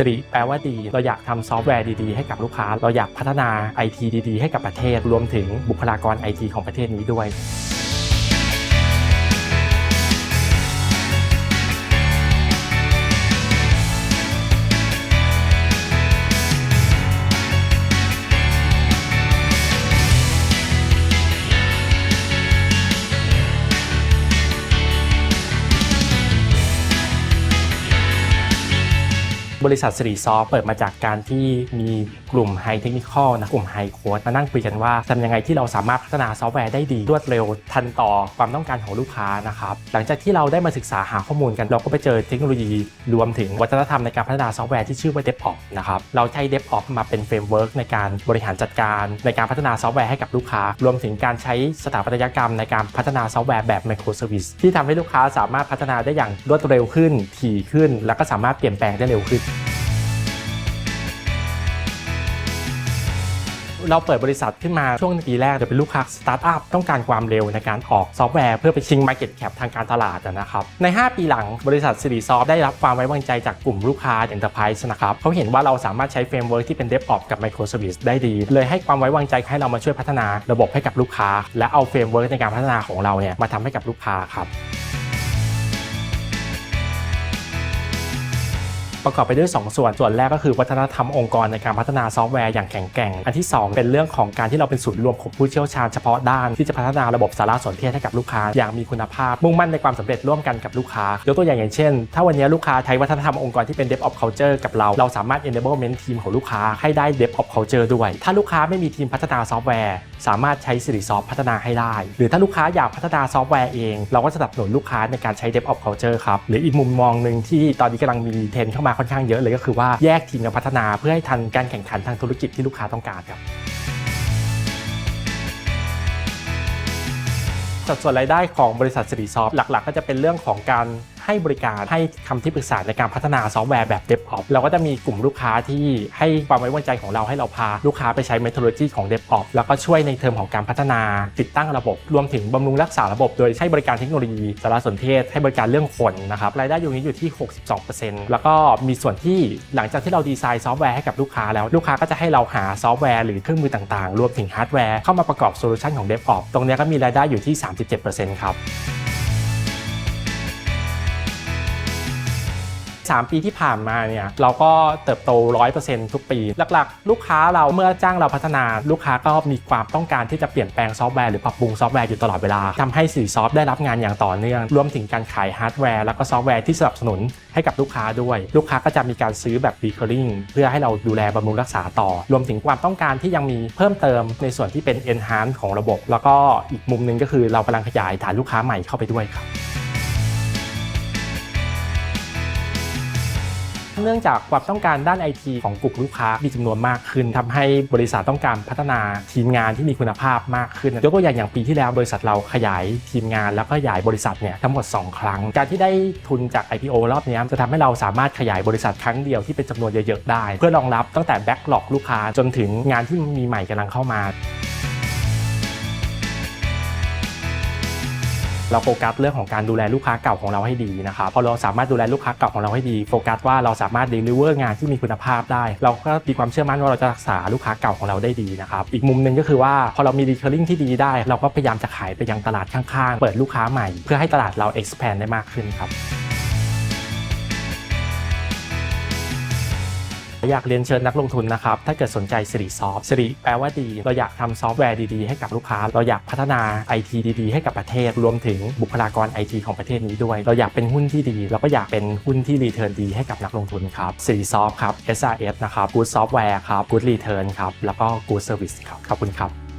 สิริแปลว่าดี เราอยากทำซอฟต์แวร์ดีๆให้กับลูกค้า เราอยากพัฒนา IT ดีๆ ให้กับประเทศ รวมถึงบุคลากร IT ของประเทศนี้ด้วย บริษัทสิริซอฟเปิดมาจากการที่มีกลุ่มไฮเทคนิคอลนะกลุ่มไฮโค้ดมานั่งคุยกันว่าทำยังไงที่เราสามารถพัฒนาซอฟต์แวร์ได้ดีรวดเร็วทันต่อความต้องการของลูกค้านะครับหลังจากที่เราได้มาศึกษาหาข้อมูลกัน เราก็ไปเจอเทคโนโลยีรวมถึงวัฒนธรรมในการพัฒนาซอฟต์แวร์ที่ชื่อว่า DevOps นะครับเราใช้ DevOps มาเป็นเฟรมเวิร์กในการบริหารจัดการในการพัฒนาซอฟต์แวร์ให้กับลูกค้า รวมถึงการใช้สถาปัตยกรรมในการพัฒนาซอฟต์แวร์แบบ Microservice ที่ทำให้ลูกค้าสามารถพัฒนาได้อย่างรวดเร็วขึ้นถี่ขึ้น แล้วก็สามารถเปลี่ยนแปลงได้เร็วขึ้น เราเปิดบริษัทขึ้นมาช่วงปีแรกจะเป็นลูกค้าสตาร์ทอัพต้องการความเร็วในการออกซอฟต์แวร์เพื่อไปชิง Market Cap ทางการตลาดนะครับใน 5 ปีหลังบริษัทสิริซอฟได้รับความไว้วางใจจากกลุ่มลูกค้า Enterprise นะครับเขาเห็นว่าเราสามารถใช้เฟรมเวิร์กที่เป็น DevOps กับ Microservice ได้ดี เลยให้ความไว้วางใจให้เรามาช่วยพัฒนาระบบให้กับลูกค้า และเอาเฟรมเวิร์กในการพัฒนาของเราเนี่ยมาทำให้กับลูกค้าครับ ประกอบไปด้วย 2 ส่วน ส่วนแรกก็คือวัฒนธรรมองค์กรในการพัฒนาซอฟต์แวร์อย่างแข็งแกร่ง อันที่ 2 เป็นเรื่องของการที่เราเป็นศูนย์รวมของผู้เชี่ยวชาญเฉพาะด้านที่จะพัฒนาระบบสารสนเทศให้กับลูกค้าอย่างมีคุณภาพ มุ่งมั่นในความสำเร็จร่วมกันกับลูกค้ายกตัวอย่างอย่างเช่น ถ้าวันนี้ลูกค้าใช้วัฒนธรรมองค์กรที่เป็น DevOps Culture กับเราเราสามารถ enablement ทีมของลูกค้าให้ได้ DevOps Culture ด้วย ถ้าลูกค้าไม่มีทีมพัฒนาซอฟต์แวร์ สามารถใช้สิริซอฟพัฒนาให้ได้ หรือถ้าลูกค้าอยากพัฒนาซอฟต์แวร์เอง เราก็สนับสนุนลูกค้าในการใช้ DevOps Culture ครับหรืออีกมุมมองหนึ่งที่ตอนนี้กำลังมีเทรนเข้ามาค่อนข้างเยอะเลยก็คือว่าแยกทีมกันพัฒนาเพื่อให้ทันการแข่งขันทางธุรกิจที่ลูกค้าต้องการครับสัดส่วนรายได้ของบริษัทสิริซอฟหลัก ๆ ก็จะเป็นเรื่องของการ ให้บริการให้คำที่ปรึกษาในการพัฒนาซอฟต์แวร์แบบ DevOps เราก็จะมีกลุ่มลูกค้าที่ให้ความไว้วางใจของเราให้เราพาลูกค้าไปใช้ methodology ของ DevOps แล้วก็ช่วยในเทอมของการพัฒนาติดตั้งระบบ รวมถึงบำรุงรักษาระบบ โดยให้บริการเทคโนโลยีสารสนเทศ ให้บริการเรื่องคนนะครับรายได้อยู่นี้อยู่ที่ 62%แล้วก็มีส่วนที่หลังจากที่เราดีไซน์ซอฟต์แวร์ให้กับลูกค้าแล้วลูกค้าก็จะให้เราหาซอฟต์แวร์หรือเครื่องมือต่างๆ รวมถึงฮาร์ดแวร์เข้ามาประกอบโซลูชันของ DevOps ตรงนี้ก็มีรายได้อยู่ที่ 37%ครับ 3 ปีที่ผ่านมาเนี่ยเราก็เติบโต 100%ทุกปี หลักๆ ลูกค้าเราเมื่อจ้างเราพัฒนาลูกค้าก็มีความต้องการที่จะเปลี่ยนแปลงซอฟต์แวร์หรือปรับปรุงซอฟต์แวร์อยู่ตลอดเวลาทำให้สีซอฟต์ได้รับงานอย่างต่อเนื่อง รวมถึงการขายฮาร์ดแวร์แล้วก็ซอฟต์แวร์ที่สนับสนุนให้กับลูกค้าด้วย ลูกค้าก็จะมีการซื้อแบบ recurring เพื่อให้เราดูแลบำรุงรักษาต่อ รวมถึงความต้องการที่ยังมีเพิ่มเติมในส่วนที่เป็น enhance ของระบบ แล้วก็อีกมุมหนึ่งก็คือเรากำลังขยายฐานลูกค้าใหม่เข้าไปด้วยครับ เนื่องจากความต้องการด้านไอทีของกลุ่มลูกค้ามีจำนวนมากขึ้นทำให้บริษัทต้องการพัฒนาทีมงานที่มีคุณภาพมากขึ้นยกตัวอย่างอย่างปีที่แล้วบริษัทเราขยายทีมงานแล้วก็ขยายบริษัทเนี่ยทั้งหมด 2 ครั้ง การที่ได้ทุนจาก IPO รอบนี้จะทำให้เราสามารถขยายบริษัทครั้งเดียวที่เป็นจำนวนเยอะๆได้ เพื่อรองรับตั้งแต่แบ็กหลอกลูกค้าจนถึงงานที่มีใหม่กำลังเข้ามา เราโฟกัสเรื่องของการดูแลลูกค้าเก่าของเราให้ดีนะครับพอเราสามารถดูแลลูกค้าเก่าของเราให้ดีโฟกัสว่าเราสามารถเดลิเวอร์งานที่มีคุณภาพได้ เราก็มีความเชื่อมั่นว่าเราจะรักษาลูกค้าเก่าของเราได้ดีนะครับอีกมุมหนึ่งก็คือว่าพอเรามีดีเทลลิ่งที่ดีได้ เราก็พยายามจะขายไปยังตลาดข้างๆ เปิดลูกค้าใหม่ เพื่อให้ตลาดเรา expand ได้มากขึ้นครับ อยากเรียนเชิญนักลงทุนนะครับ ถ้าเกิดสนใจสิริซอฟสิริแปลว่าดี เราอยากทำซอฟต์แวร์ดีๆ ให้กับลูกค้า เราอยากพัฒนาไอทีดีๆ ให้กับประเทศ รวมถึงบุคลากรไอทีของประเทศนี้ด้วย เราอยากเป็นหุ้นที่ดี เราก็อยากเป็นหุ้นที่รีเทิร์นดีให้กับนักลงทุนครับสิริซอฟครับ SRS นะครับ Good Software ครับ Good Return ครับ แล้วก็ Good Service ครับ ขอบคุณครับ